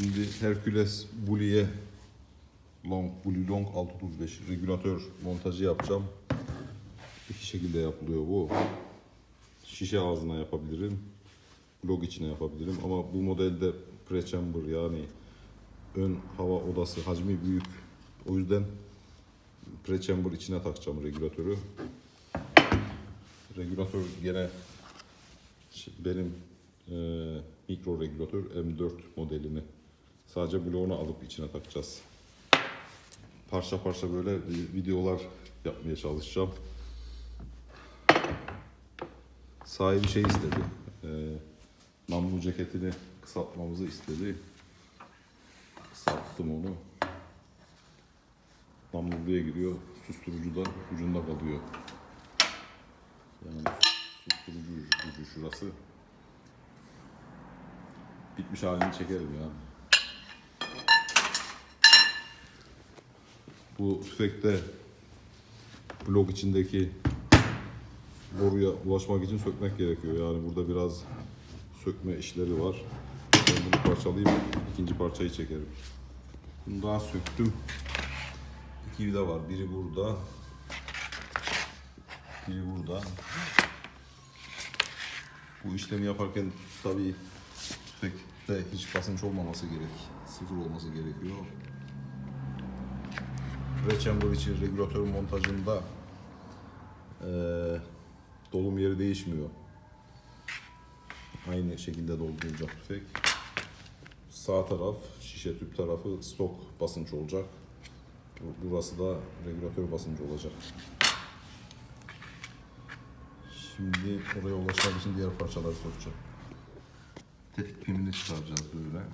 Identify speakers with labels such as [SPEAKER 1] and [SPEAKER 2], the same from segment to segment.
[SPEAKER 1] Şimdi Hercules Bully'e Long, Bully Long 635 regülatör montajı yapacağım. İki şekilde yapılıyor bu. Şişe ağzına yapabilirim. Log içine yapabilirim ama bu modelde pre-chamber yani ön hava odası hacmi büyük. O yüzden pre-chamber içine takacağım regülatörü. Regülatör gene benim e, mikro regülatör M4 modelini sadece bloğunu alıp içine takacağız. Parça parça böyle vi- videolar yapmaya çalışacağım. Sahibi şey istedi. E, namlu ceketini kısaltmamızı istedi. Kısalttım onu. Namlu buraya giriyor. Susturucu da ucunda kalıyor. Yani susturucu ucu şurası. Bitmiş halini çekerim ya. Bu tüfekte blok içindeki boruya ulaşmak için sökmek gerekiyor. Yani burada biraz sökme işleri var. Ben bunu parçalayayım, ikinci parçayı çekerim. Bunu daha söktüm. İki vida var. Biri burada. Biri burada. Bu işlemi yaparken tabii tüfekte hiç basınç olmaması gerek. Sıfır olması gerekiyor. Rechamber için regülatör montajında eee dolum yeri değişmiyor. Aynı şekilde doldurulacak tüfek. Sağ taraf şişe tüp tarafı stok basınç olacak. Bu- Burası da regülatör basıncı olacak. Şimdi oraya ulaşmak için diğer parçaları sokacağım. Tetik pimini çıkaracağız böyle.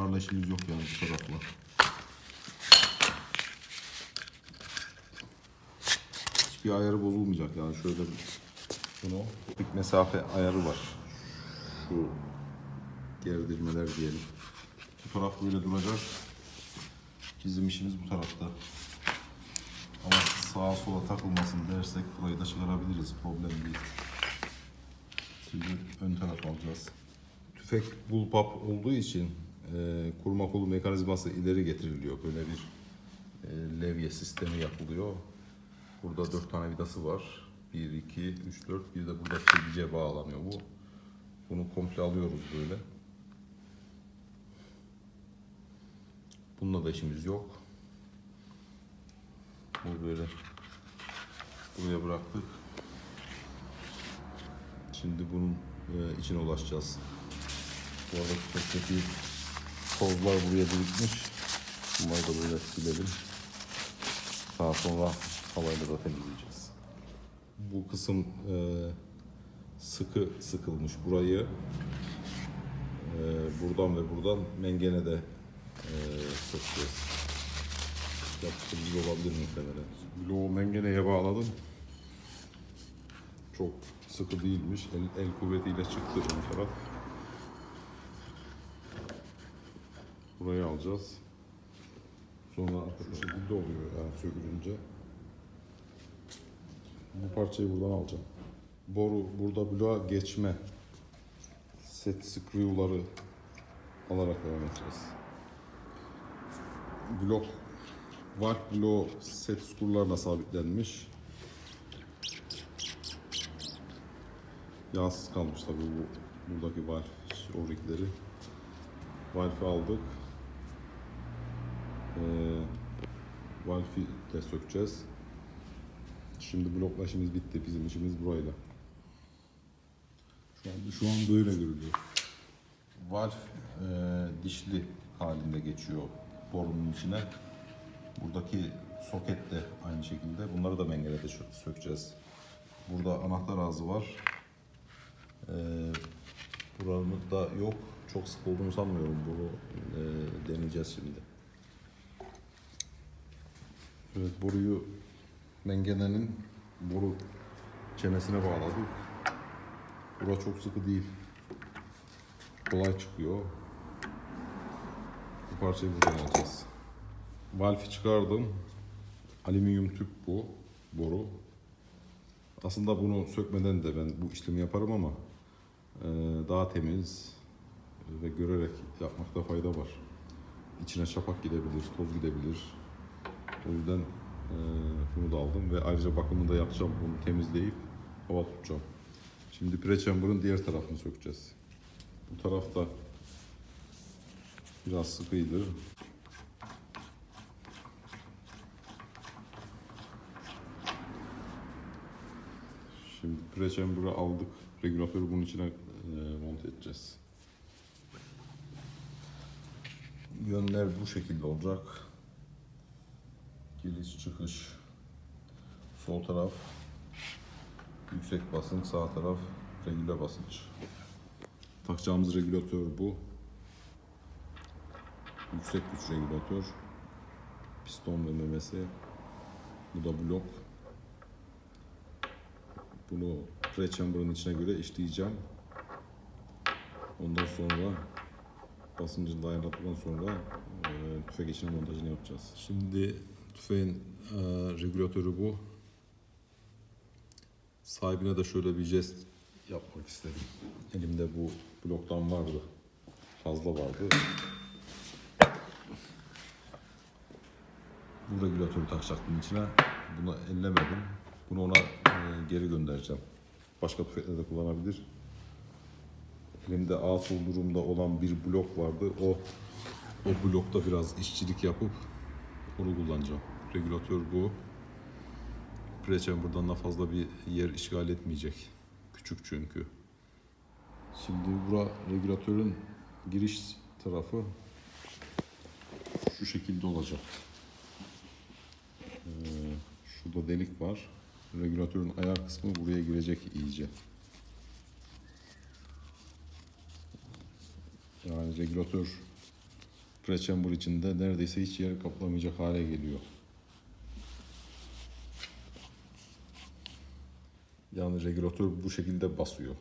[SPEAKER 1] Bunlarla işimiz yok yani bu tarafla. Hiçbir ayarı bozulmayacak yani şöyle bunu bir mesafe ayarı var. Şu gerdirmeler diyelim. Bu taraf böyle duracak. Bizim işimiz bu tarafta. Ama sağa sola takılmasın dersek burayı da çıkarabiliriz. Problem değil. Şimdi ön taraf alacağız. Tüfek bullpup olduğu için e, kurma kolu mekanizması ileri getiriliyor. Böyle bir e, levye sistemi yapılıyor. Burada dört tane vidası var. 1, 2, 3, 4. Bir de burada çekice bağlanıyor bu. Bunu komple alıyoruz böyle. Bununla da işimiz yok. Bu böyle buraya bıraktık. Şimdi bunun e, içine ulaşacağız. Bu arada tüfekteki tozlar buraya birikmiş. Bunları da böyle silelim. Daha sonra havayla da temizleyeceğiz. Bu kısım e, sıkı sıkılmış. Burayı e, buradan ve buradan mengene de e, sökeceğiz. Yapıştırıcı olabilir muhtemelen. Bloğu mengeneye bağladım. Çok sıkı değilmiş. El, el kuvvetiyle çıktı ön taraf. Burayı alacağız. Sonra şu şekilde oluyor yani sökülünce. Bu parçayı buradan alacağım. Boru burada bloğa geçme set screw'ları alarak devam edeceğiz. Blok valve bloğu set screw'larla sabitlenmiş. Yağsız kalmış tabii bu buradaki valve orikleri. Valve'i aldık. Ee, valve'i de sökeceğiz. Şimdi blokla işimiz bitti. Bizim işimiz burayla. Şu an, şu an böyle görülüyor. Valve e, dişli halinde geçiyor borunun içine. Buradaki soket de aynı şekilde. Bunları da mengenede sö- sökeceğiz. Burada anahtar ağzı var. E, buranın da yok. Çok sık olduğunu sanmıyorum. Bunu e, deneyeceğiz şimdi. Evet boruyu mengenenin boru çenesine bağladık. Bura çok sıkı değil. Kolay çıkıyor. Bu parçayı buradan alacağız. Valfi çıkardım. Alüminyum tüp bu. Boru. Aslında bunu sökmeden de ben bu işlemi yaparım ama e, daha temiz ve görerek yapmakta fayda var. İçine şapak gidebilir, toz gidebilir. O yüzden e, bunu da aldım ve ayrıca bakımını da yapacağım. Bunu temizleyip hava tutacağım. Şimdi pre-chamber'ın diğer tarafını sökeceğiz. Bu tarafta biraz sıkıydı. Şimdi pre-chamber'ı aldık. Regülatörü bunun içine e, monte edeceğiz. Yönler bu şekilde olacak. Giriş çıkış. Sol taraf yüksek basınç, sağ taraf regüle basınç. Takacağımız regülatör bu. Yüksek güç regülatör. Piston ve memesi. Bu da blok. Bunu pre-chamber'ın içine göre işleyeceğim. Ondan sonra basıncını da ayarladıktan sonra tüfek içine montajını yapacağız. Şimdi tüfeğin e, regülatörü bu. Sahibine de şöyle bir jest yapmak istedim. Elimde bu bloktan vardı. Fazla vardı. Bu regülatörü takacaktım içine. Bunu ellemedim. Bunu ona e, geri göndereceğim. Başka tüfeklerde kullanabilir. Elimde atıl durumda olan bir blok vardı. O o blokta biraz işçilik yapıp onu kullanacağım. Regülatör bu. Pre-chamber'dan da fazla bir yer işgal etmeyecek. Küçük çünkü. Şimdi bura regülatörün giriş tarafı şu şekilde olacak. Ee, şurada delik var. Regülatörün ayar kısmı buraya girecek iyice. Yani regülatör pre-chamber içinde neredeyse hiç yer kaplamayacak hale geliyor. Yani regülatör bu şekilde basıyor.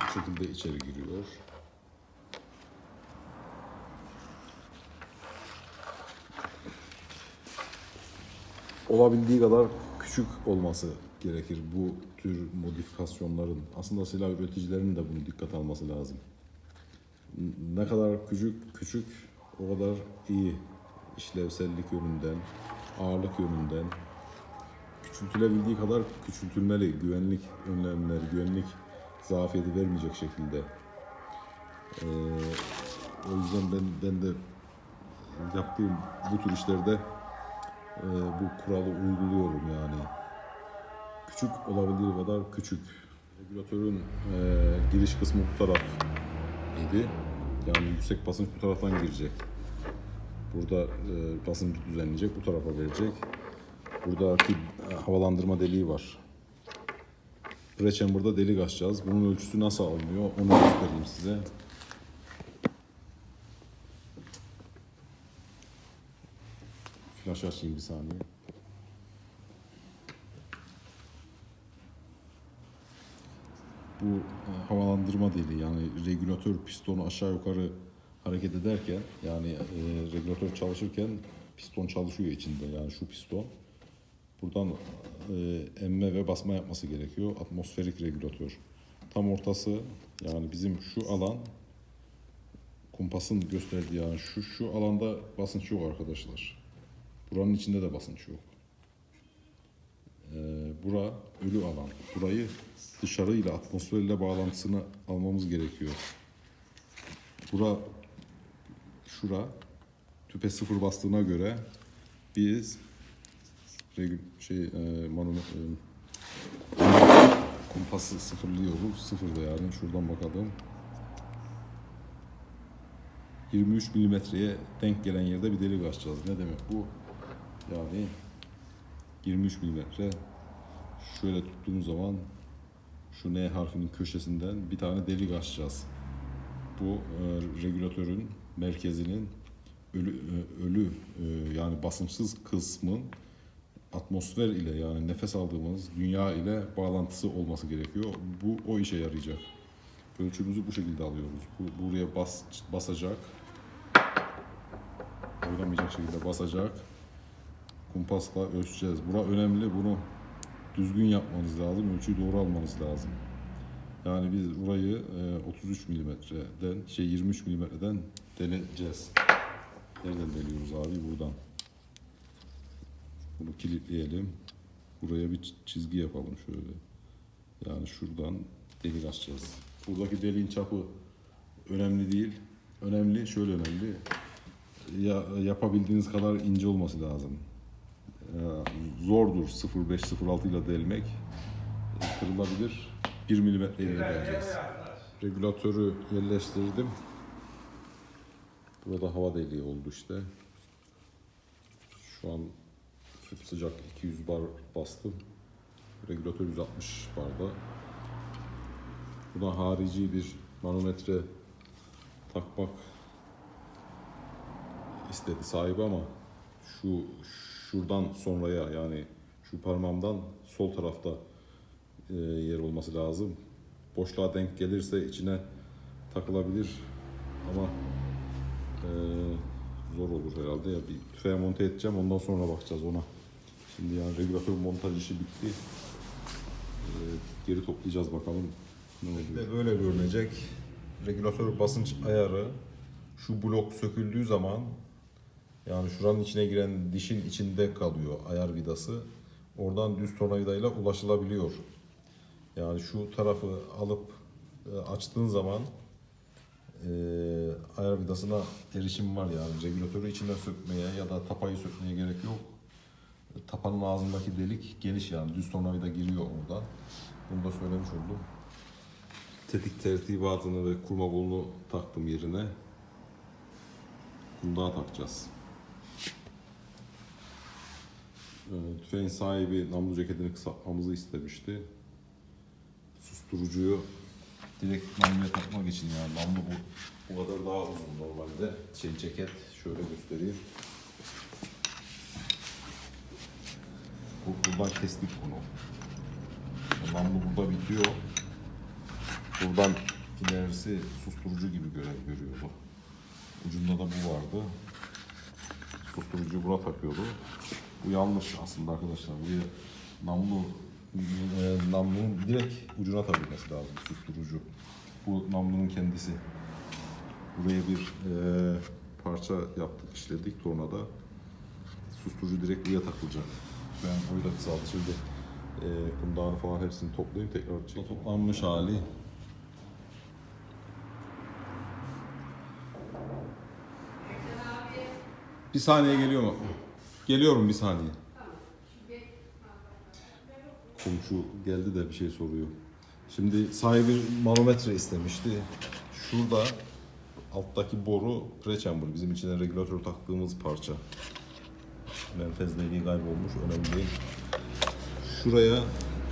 [SPEAKER 1] Bu şekilde içeri giriyor. Olabildiği kadar küçük olması gerekir bu tür modifikasyonların. Aslında silah üreticilerinin de bunu dikkat alması lazım. Ne kadar küçük küçük o kadar iyi işlevsellik yönünden, ağırlık yönünden, küçültülebildiği kadar küçültülmeli. Güvenlik önlemleri, güvenlik zafiyeti vermeyecek şekilde. Ee, o yüzden ben, ben de yaptığım bu tür işlerde e, bu kuralı uyguluyorum yani. Küçük olabildiği kadar küçük. Regülatörün e, giriş kısmı bu idi. Yani yüksek basınç bu taraftan girecek. Burada e, basıncı düzenleyecek, bu tarafa verecek. Buradaki e, havalandırma deliği var. Pre-chamber'da delik açacağız. Bunun ölçüsü nasıl alınıyor onu göstereyim size. Flash açayım bir saniye. Bu e, havalandırma deliği yani regülatör pistonu aşağı yukarı hareket ederken yani e, regülatör çalışırken piston çalışıyor içinde yani şu piston. Buradan e, emme ve basma yapması gerekiyor. Atmosferik regülatör. Tam ortası yani bizim şu alan kumpasın gösterdiği yani şu şu alanda basınç yok arkadaşlar. Buranın içinde de basınç yok. Ee, bura ölü alan. Burayı dışarıyla atmosferle bağlantısını almamız gerekiyor. Bura şura tüpe sıfır bastığına göre biz şey e, manometre e, kumpası sıfırlıyoruz. Sıfırda yani şuradan bakalım. 23 milimetreye denk gelen yerde bir delik açacağız. Ne demek bu? Yani 23 milimetre şöyle tuttuğumuz zaman şu N harfinin köşesinden bir tane delik açacağız. Bu e, regülatörün merkezinin ölü e, ölü e, yani basınçsız kısmın atmosfer ile yani nefes aldığımız dünya ile bağlantısı olması gerekiyor. Bu o işe yarayacak. Ölçümüzü bu şekilde alıyoruz. Bu, buraya bas, basacak. Oynamayacak şekilde basacak. Kumpasla ölçeceğiz. Bura önemli. Bunu düzgün yapmanız lazım. Ölçüyü doğru almanız lazım. Yani biz burayı e, 33 milimetreden, şey 23 milimetreden deneyeceğiz. Nereden deniyoruz abi? Buradan. Bunu kilitleyelim. Buraya bir çizgi yapalım şöyle. Yani şuradan delik açacağız. Buradaki deliğin çapı önemli değil. Önemli, şöyle önemli. Ya, yapabildiğiniz kadar ince olması lazım. Ya, zordur 0.5-0.6 ile delmek. E, Kırılabilir. 1 milimetre ile deleceğiz. Regülatörü yerleştirdim. Burada hava deliği oldu işte. Şu an çok sıcak 200 bar bastım. Regülatör 160 barda. Buna harici bir manometre takmak istedi sahibi ama şu şuradan sonraya yani şu parmağımdan sol tarafta e, yer olması lazım. Boşluğa denk gelirse içine takılabilir ama e, zor olur herhalde ya bir tüfeğe monte edeceğim ondan sonra bakacağız ona. Şimdi yani regülatör montaj işi bitti. E, geri toplayacağız bakalım ne oluyor. Böyle görünecek. Regülatör basınç ayarı şu blok söküldüğü zaman yani şuranın içine giren dişin içinde kalıyor ayar vidası. Oradan düz tornavidayla ulaşılabiliyor. Yani şu tarafı alıp e, açtığın zaman e, ayar vidasına erişim var yani. Regülatörü içinden sökmeye ya da tapayı sökmeye gerek yok. Tapanın ağzındaki delik geniş yani. Düz tornavida giriyor oradan. Bunu da söylemiş oldum. Tetik tertibatını ve kurma bolunu taktım yerine. Bunu daha takacağız. Ee, Tüfeğin sahibi namlu ceketini kısaltmamızı istemişti. Susturucuyu direkt namluya takmak için yani namlu bu, bu kadar daha uzun normalde. Şey ceket şöyle göstereyim. Bu, buradan kestik bunu. Namlu burada bitiyor. Buradan ilerisi susturucu gibi görev görüyor bu. Ucunda da bu vardı. Susturucuyu buna takıyordu. Bu yanlış aslında arkadaşlar. Buraya namlu e, namlunun direkt ucuna takılması lazım susturucu. Bu namlunun kendisi. Buraya bir e, parça yaptık, işledik tornada. Susturucu direkt buraya takılacak. Ben da kısaldı. Şimdi e, kundağını falan hepsini toplayayım tekrar çekeyim. Toplanmış hali. Bir saniye geliyor mu? Geliyorum bir saniye. Komşu geldi de bir şey soruyor. Şimdi sahibi manometre istemişti. Şurada alttaki boru pre-chamber. Bizim içine regülatör taktığımız parça. Menfez deliği kaybolmuş. Önemli değil. Şuraya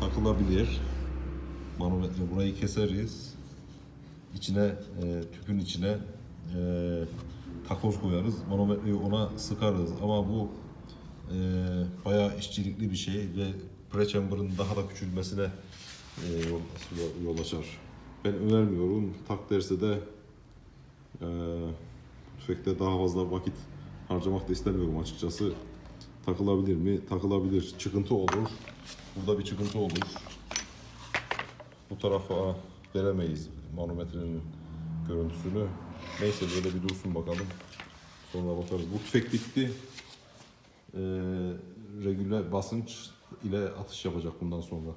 [SPEAKER 1] takılabilir. Manometre burayı keseriz. İçine e, tüpün içine e, takoz koyarız. Manometreyi ona sıkarız. Ama bu e, bayağı işçilikli bir şey ve pre-chamber'ın daha da küçülmesine e, yol, yol açar. Ben önermiyorum. Tak derse de e, tüfekte daha fazla vakit harcamak da istemiyorum açıkçası. Takılabilir mi? Takılabilir. Çıkıntı olur. Burada bir çıkıntı olur. Bu tarafa veremeyiz manometrenin görüntüsünü. Neyse böyle bir dursun bakalım. Sonra bakarız. Bu tüfek bitti. Regüler basınç ile atış yapacak bundan sonra.